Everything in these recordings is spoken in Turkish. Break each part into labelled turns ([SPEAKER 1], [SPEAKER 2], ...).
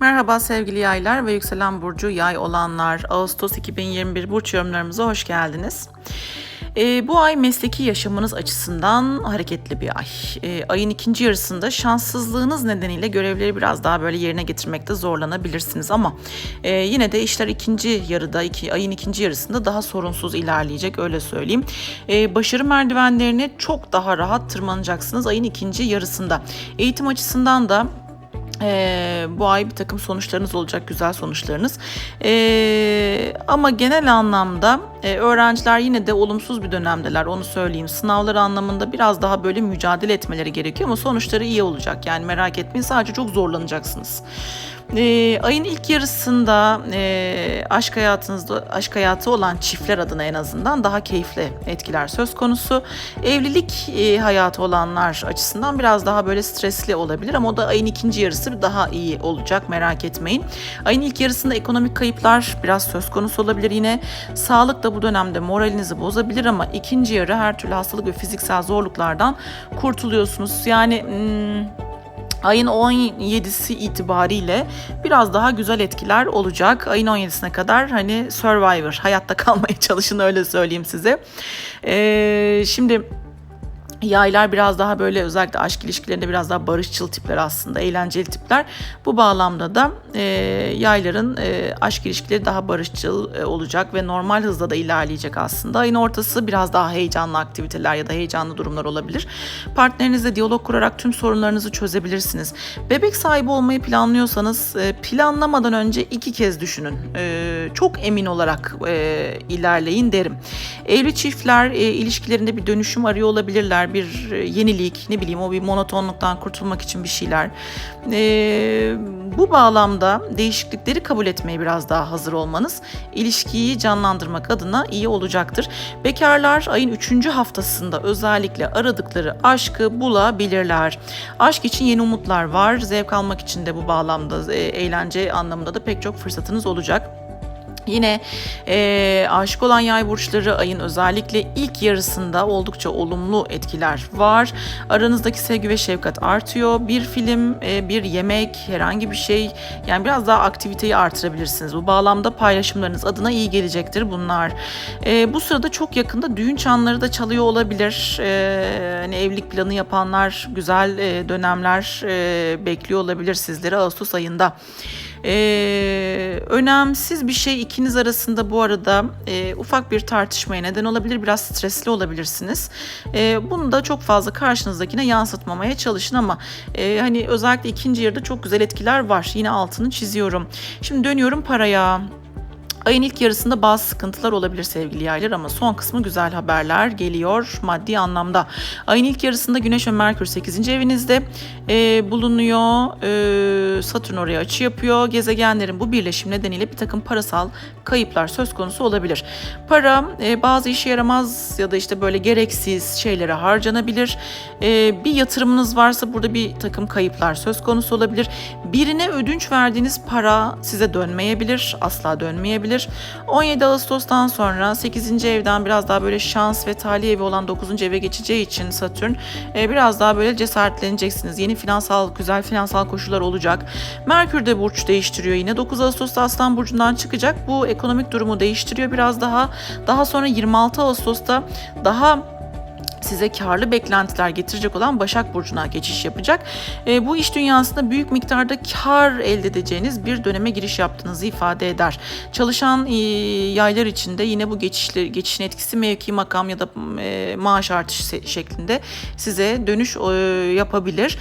[SPEAKER 1] Merhaba sevgili yaylar ve yükselen burcu yay olanlar. Ağustos 2021 burç yorumlarımıza hoş geldiniz. Ee, bu ay mesleki yaşamınız açısından hareketli bir ay. Ee, ayın ikinci yarısında şanssızlığınız nedeniyle görevleri biraz daha böyle yerine getirmekte zorlanabilirsiniz ama e, yine de işler ikinci yarıda, iki, ayın ikinci yarısında daha sorunsuz ilerleyecek öyle söyleyeyim. Ee, başarı merdivenlerini çok daha rahat tırmanacaksınız ayın ikinci yarısında. Eğitim açısından da ee, bu ay bir takım sonuçlarınız olacak, güzel sonuçlarınız. Ee, ama genel anlamda e, öğrenciler yine de olumsuz bir dönemdeler, onu söyleyeyim. Sınavlar anlamında biraz daha böyle mücadele etmeleri gerekiyor ama sonuçları iyi olacak. Yani merak etmeyin, sadece çok zorlanacaksınız. E, ayın ilk yarısında e, aşk hayatınızda aşk hayatı olan çiftler adına en azından daha keyifli etkiler söz konusu. Evlilik e, hayatı olanlar açısından biraz daha böyle stresli olabilir ama o da ayın ikinci yarısı daha iyi olacak merak etmeyin. Ayın ilk yarısında ekonomik kayıplar biraz söz konusu olabilir yine. Sağlık da bu dönemde moralinizi bozabilir ama ikinci yarı her türlü hastalık ve fiziksel zorluklardan kurtuluyorsunuz. Yani hmm, Ayın 17'si itibariyle biraz daha güzel etkiler olacak. Ayın 17'sine kadar hani Survivor, hayatta kalmaya çalışın öyle söyleyeyim size. Ee, şimdi Yaylar biraz daha böyle özellikle aşk ilişkilerinde biraz daha barışçıl tipler aslında, eğlenceli tipler. Bu bağlamda da e, yayların e, aşk ilişkileri daha barışçıl e, olacak ve normal hızla da ilerleyecek aslında. Ayın ortası biraz daha heyecanlı aktiviteler ya da heyecanlı durumlar olabilir. Partnerinizle diyalog kurarak tüm sorunlarınızı çözebilirsiniz. Bebek sahibi olmayı planlıyorsanız e, planlamadan önce iki kez düşünün. E, çok emin olarak e, ilerleyin derim. Evli çiftler e, ilişkilerinde bir dönüşüm arıyor olabilirler bir yenilik, ne bileyim o bir monotonluktan kurtulmak için bir şeyler. E, bu bağlamda değişiklikleri kabul etmeye biraz daha hazır olmanız ilişkiyi canlandırmak adına iyi olacaktır. Bekarlar ayın 3. haftasında özellikle aradıkları aşkı bulabilirler. Aşk için yeni umutlar var. Zevk almak için de bu bağlamda e, eğlence anlamında da pek çok fırsatınız olacak. Yine e, aşık olan yay burçları ayın özellikle ilk yarısında oldukça olumlu etkiler var. Aranızdaki sevgi ve şefkat artıyor. Bir film, e, bir yemek, herhangi bir şey yani biraz daha aktiviteyi artırabilirsiniz. Bu bağlamda paylaşımlarınız adına iyi gelecektir bunlar. E, bu sırada çok yakında düğün çanları da çalıyor olabilir. E, hani evlilik planı yapanlar güzel e, dönemler e, bekliyor olabilir sizleri Ağustos ayında. Ee, önemsiz bir şey ikiniz arasında bu arada e, ufak bir tartışmaya neden olabilir. Biraz stresli olabilirsiniz. E, bunu da çok fazla karşınızdakine yansıtmamaya çalışın ama e, hani özellikle ikinci yarıda çok güzel etkiler var. Yine altını çiziyorum. Şimdi dönüyorum paraya. Ayın ilk yarısında bazı sıkıntılar olabilir sevgili yaylar ama son kısmı güzel haberler geliyor maddi anlamda. Ayın ilk yarısında Güneş ve Merkür 8. evinizde e, bulunuyor. E, Satürn oraya açı yapıyor. Gezegenlerin bu birleşim nedeniyle bir takım parasal kayıplar söz konusu olabilir. Para e, bazı işe yaramaz ya da işte böyle gereksiz şeylere harcanabilir. E, bir yatırımınız varsa burada bir takım kayıplar söz konusu olabilir. Birine ödünç verdiğiniz para size dönmeyebilir, asla dönmeyebilir olabilir. 17 Ağustos'tan sonra 8. evden biraz daha böyle şans ve talih evi olan 9. eve geçeceği için Satürn e, biraz daha böyle cesaretleneceksiniz. Yeni finansal, güzel finansal koşullar olacak. Merkür de burç değiştiriyor yine. 9 Ağustos'ta Aslan Burcu'ndan çıkacak. Bu ekonomik durumu değiştiriyor biraz daha. Daha sonra 26 Ağustos'ta daha size karlı beklentiler getirecek olan Başak Burcu'na geçiş yapacak. E, bu iş dünyasında büyük miktarda kar elde edeceğiniz bir döneme giriş yaptığınızı ifade eder. Çalışan e, yaylar için de yine bu geçişli, geçişin etkisi mevki, makam ya da e, maaş artışı şeklinde size dönüş e, yapabilir.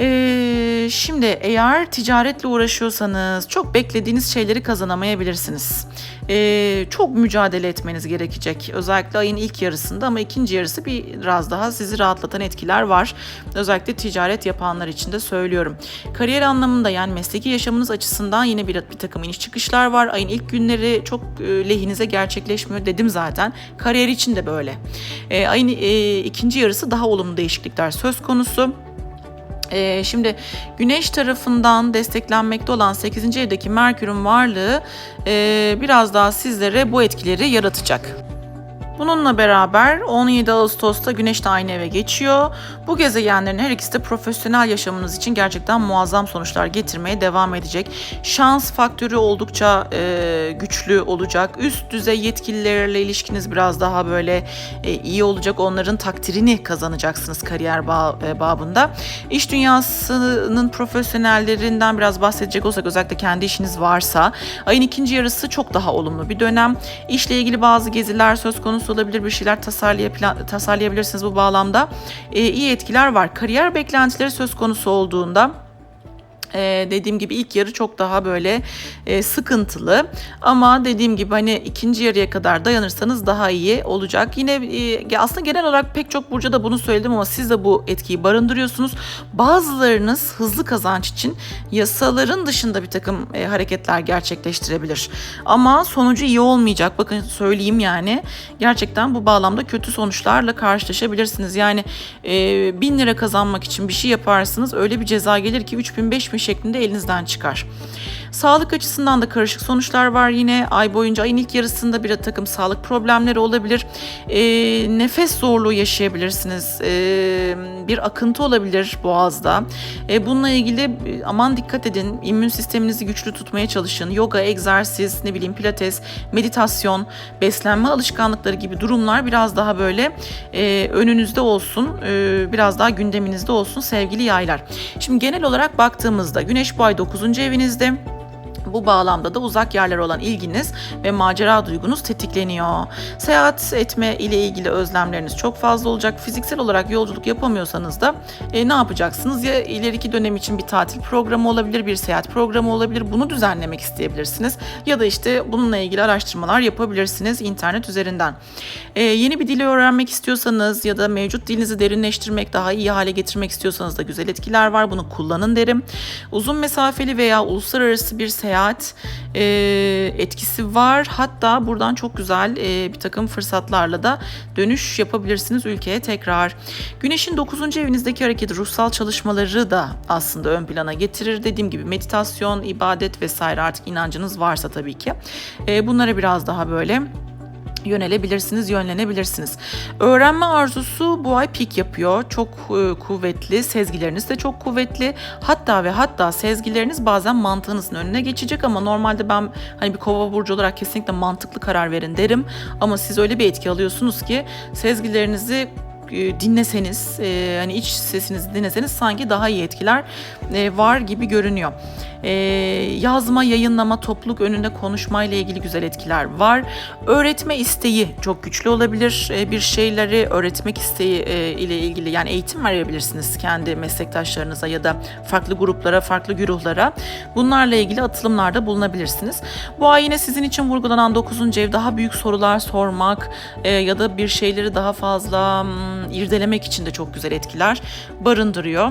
[SPEAKER 1] Ee, şimdi eğer ticaretle uğraşıyorsanız çok beklediğiniz şeyleri kazanamayabilirsiniz. Ee, çok mücadele etmeniz gerekecek. Özellikle ayın ilk yarısında ama ikinci yarısı biraz daha sizi rahatlatan etkiler var. Özellikle ticaret yapanlar için de söylüyorum. Kariyer anlamında yani mesleki yaşamınız açısından yine bir, bir takım iniş çıkışlar var. Ayın ilk günleri çok e, lehinize gerçekleşmiyor dedim zaten. Kariyer için de böyle. Ee, ayın e, ikinci yarısı daha olumlu değişiklikler söz konusu. Ee, şimdi Güneş tarafından desteklenmekte olan 8. evdeki Merkür'ün varlığı e, biraz daha sizlere bu etkileri yaratacak. Bununla beraber 17 Ağustos'ta Güneş de aynı eve geçiyor. Bu gezegenlerin her ikisi de profesyonel yaşamınız için gerçekten muazzam sonuçlar getirmeye devam edecek. Şans faktörü oldukça e, güçlü olacak. Üst düzey yetkililerle ilişkiniz biraz daha böyle e, iyi olacak. Onların takdirini kazanacaksınız kariyer bağ, e, babında. İş dünyasının profesyonellerinden biraz bahsedecek olsak özellikle kendi işiniz varsa ayın ikinci yarısı çok daha olumlu bir dönem. İşle ilgili bazı geziler söz konusu olabilir. Bir şeyler tasarlayab- tasarlayabilirsiniz bu bağlamda. E, iyi etkiler var. Kariyer beklentileri söz konusu olduğunda ee, dediğim gibi ilk yarı çok daha böyle e, sıkıntılı ama dediğim gibi hani ikinci yarıya kadar dayanırsanız daha iyi olacak. Yine e, aslında genel olarak pek çok burca da bunu söyledim ama siz de bu etkiyi barındırıyorsunuz. Bazılarınız hızlı kazanç için yasaların dışında bir takım e, hareketler gerçekleştirebilir. Ama sonucu iyi olmayacak. Bakın söyleyeyim yani gerçekten bu bağlamda kötü sonuçlarla karşılaşabilirsiniz. Yani e, bin lira kazanmak için bir şey yaparsınız öyle bir ceza gelir ki 3000 5000 şeklinde elinizden çıkar. Sağlık açısından da karışık sonuçlar var yine. Ay boyunca ayın ilk yarısında bir takım sağlık problemleri olabilir. E, nefes zorluğu yaşayabilirsiniz. E, bir akıntı olabilir boğazda. E, bununla ilgili e, aman dikkat edin. İmmün sisteminizi güçlü tutmaya çalışın. Yoga, egzersiz, ne bileyim pilates, meditasyon, beslenme alışkanlıkları gibi durumlar biraz daha böyle e, önünüzde olsun. E, biraz daha gündeminizde olsun sevgili yaylar. Şimdi genel olarak baktığımızda Güneş bu ay 9. evinizde. Bu bağlamda da uzak yerler olan ilginiz ve macera duygunuz tetikleniyor. Seyahat etme ile ilgili özlemleriniz çok fazla olacak. Fiziksel olarak yolculuk yapamıyorsanız da e, ne yapacaksınız? Ya ileriki dönem için bir tatil programı olabilir, bir seyahat programı olabilir. Bunu düzenlemek isteyebilirsiniz. Ya da işte bununla ilgili araştırmalar yapabilirsiniz internet üzerinden. E, yeni bir dili öğrenmek istiyorsanız ya da mevcut dilinizi derinleştirmek, daha iyi hale getirmek istiyorsanız da güzel etkiler var. Bunu kullanın derim. Uzun mesafeli veya uluslararası bir seyahat seyahat e, etkisi var. Hatta buradan çok güzel e, bir takım fırsatlarla da dönüş yapabilirsiniz ülkeye tekrar. Güneşin 9. evinizdeki hareket ruhsal çalışmaları da aslında ön plana getirir. Dediğim gibi meditasyon, ibadet vesaire artık inancınız varsa tabii ki. E, bunlara biraz daha böyle yönelebilirsiniz, yönlenebilirsiniz. Öğrenme arzusu bu ay pik yapıyor. Çok e, kuvvetli, sezgileriniz de çok kuvvetli. Hatta ve hatta sezgileriniz bazen mantığınızın önüne geçecek ama normalde ben hani bir kova burcu olarak kesinlikle mantıklı karar verin derim. Ama siz öyle bir etki alıyorsunuz ki sezgilerinizi e, dinleseniz, e, hani iç sesinizi dinleseniz sanki daha iyi etkiler e, var gibi görünüyor. E, yazma, yayınlama, topluluk önünde konuşma ile ilgili güzel etkiler var. Öğretme isteği çok güçlü olabilir. E, bir şeyleri öğretmek isteği e, ile ilgili yani eğitim verebilirsiniz kendi meslektaşlarınıza ya da farklı gruplara, farklı güruhlara. Bunlarla ilgili atılımlarda bulunabilirsiniz. Bu ay yine sizin için vurgulanan 9. ev daha büyük sorular sormak e, ya da bir şeyleri daha fazla hmm, irdelemek için de çok güzel etkiler barındırıyor.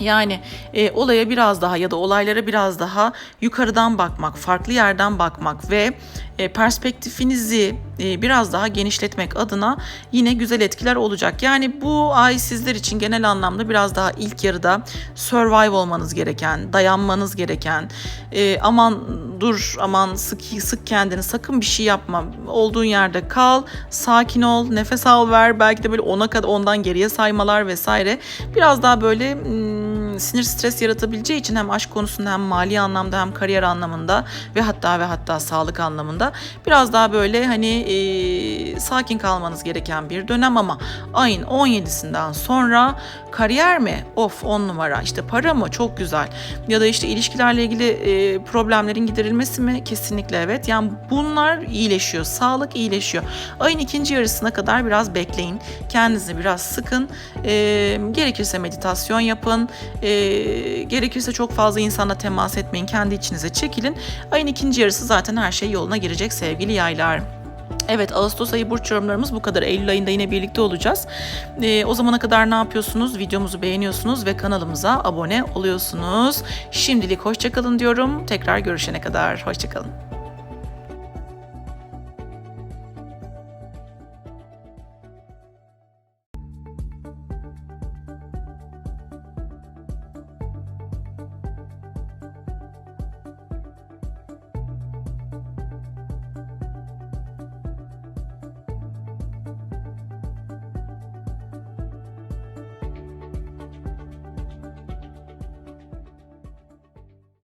[SPEAKER 1] Yani e, olaya biraz daha ya da olaylara biraz daha yukarıdan bakmak, farklı yerden bakmak ve e, perspektifinizi e, biraz daha genişletmek adına yine güzel etkiler olacak. Yani bu ay sizler için genel anlamda biraz daha ilk yarıda survive olmanız gereken, dayanmanız gereken, e, aman dur aman sık sık kendini sakın bir şey yapma. Olduğun yerde kal, sakin ol, nefes al ver. Belki de böyle ona kadar ondan geriye saymalar vesaire. Biraz daha böyle hmm, sinir stres yaratabileceği için hem aşk konusunda hem mali anlamda hem kariyer anlamında ve hatta ve hatta sağlık anlamında biraz daha böyle hani e, sakin kalmanız gereken bir dönem ama ayın 17'sinden sonra kariyer mi? Of 10 numara. İşte para mı? Çok güzel. Ya da işte ilişkilerle ilgili e, problemlerin giderilmesi mi? Kesinlikle evet. Yani bunlar iyileşiyor. Sağlık iyileşiyor. Ayın ikinci yarısına kadar biraz bekleyin. Kendinizi biraz sıkın. E, gerekirse meditasyon yapın. E, gerekirse çok fazla insanla temas etmeyin. Kendi içinize çekilin. Ayın ikinci yarısı zaten her şey yoluna girecek sevgili yaylar. Evet Ağustos ayı burç yorumlarımız bu kadar. Eylül ayında yine birlikte olacağız. Ee, o zamana kadar ne yapıyorsunuz? Videomuzu beğeniyorsunuz ve kanalımıza abone oluyorsunuz. Şimdilik hoşçakalın diyorum. Tekrar görüşene kadar hoşçakalın.